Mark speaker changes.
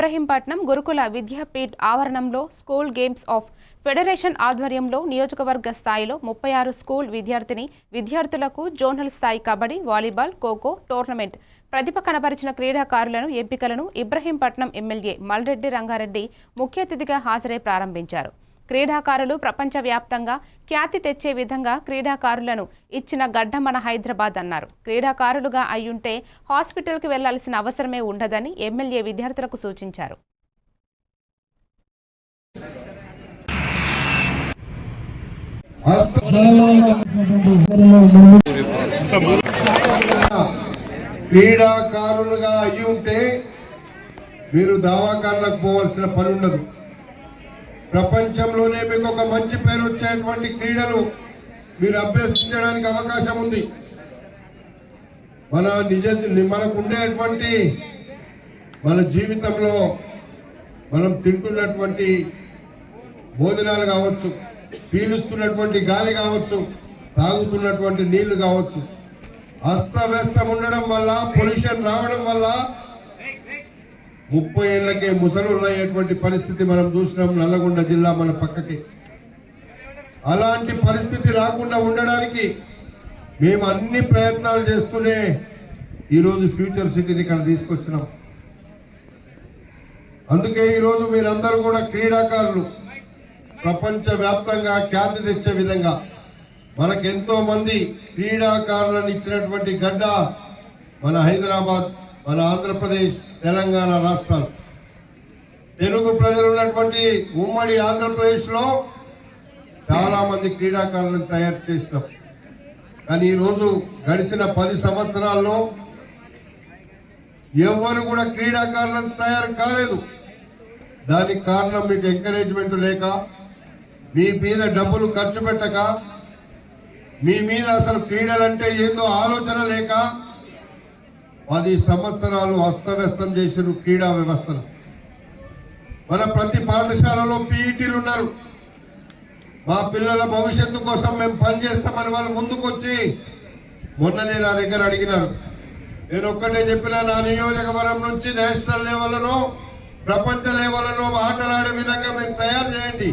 Speaker 1: ఇబ్రహీంపట్నం గురుకుల విద్యాపీఠ్ ఆవరణంలో school games of federation ఆధ్వర్యంలో నియోజకవర్గ స్థాయిలో ముప్పై ఆరు స్కూల్ విద్యార్థిని విద్యార్థులకు జోనల్ స్థాయి కబడ్డీ వాలీబాల్ ఖోఖో టోర్నమెంట్ ప్రతిభ కనబరిచిన క్రీడాకారులను ఎంపికలను ఇబ్రహీంపట్నం ఎమ్మెల్యే మల్రెడ్డి రంగారెడ్డి ముఖ్య అతిథిగా హాజరై ప్రారంభించారు. క్రీడాకారులు ప్రపంచవ్యాప్తంగా ఖ్యాతి తెచ్చే విధంగా క్రీడాకారులను ఇచ్చిన గడ్డ మన హైదరాబాద్ అన్నారు. క్రీడాకారులుగా అయ్యుంటే హాస్పిటల్కి వెళ్ళాల్సిన అవసరమే ఉండదని ఎమ్మెల్యే విద్యార్థులకు సూచించారు.
Speaker 2: క్రీడాకారులుగా అయ్యుంటే మీరు దావాకారులకు పోవాల్సిన పని ఉండదు. ప్రపంచంలోనే మీకు ఒక మంచి పేరు వచ్చేటువంటి క్రీడలు మీరు అభ్యసించడానికి అవకాశం ఉంది. మన నిజ మనకు ఉండేటువంటి మన జీవితంలో మనం తింటున్నటువంటి భోజనాలు కావచ్చు పీలుస్తున్నటువంటి గాలి కావచ్చు తాగుతున్నటువంటి నీళ్ళు కావచ్చు అస్తవ్యస్తం ఉండడం వల్ల పొల్యూషన్ రావడం వల్ల ముప్పై ఏళ్ళకే ముసలు అయ్యేటువంటి పరిస్థితి మనం చూసినాం నల్లగొండ జిల్లా మన పక్కకి. అలాంటి పరిస్థితి రాకుండా ఉండడానికి మేము అన్ని ప్రయత్నాలు చేస్తూనే ఈరోజు ఫ్యూచర్ సిటీని ఇక్కడ తీసుకొచ్చినాం. అందుకే ఈరోజు మీరందరూ కూడా క్రీడాకారులు ప్రపంచవ్యాప్తంగా ఖ్యాతి తెచ్చే విధంగా మనకు ఎంతో మంది క్రీడాకారులను ఇచ్చినటువంటి గడ్డ మన హైదరాబాద్ మన ఆంధ్రప్రదేశ్ తెలంగాణ రాష్ట్రాలు. తెలుగు ప్రజలు ఉన్నటువంటి ఉమ్మడి ఆంధ్రప్రదేశ్లో చాలామంది క్రీడాకారులను తయారు చేసినాం. కానీ ఈరోజు గడిచిన పది సంవత్సరాల్లో ఎవరు కూడా క్రీడాకారులను తయారు కాలేదు. దానికి కారణం మీకు ఎంకరేజ్మెంట్ లేక మీ మీద డబ్బులు ఖర్చు పెట్టక మీ మీద అసలు క్రీడలంటే ఏందో ఆలోచన లేక పది సంవత్సరాలు అస్తవ్యస్తం చేసిన క్రీడా వ్యవస్థను. మన ప్రతి పాఠశాలలో పీఈటీలు ఉన్నారు. మా పిల్లల భవిష్యత్తు కోసం మేము పనిచేస్తామని వాళ్ళు ముందుకొచ్చి మొన్ననే నా దగ్గర అడిగినారు. నేను ఒక్కటే చెప్పిన నా నియోజకవర్గం నుంచి నేషనల్ లెవెల్లోనో ప్రపంచ లెవెల్లోనో ఆటలాడే విధంగా మీరు తయారు చేయండి.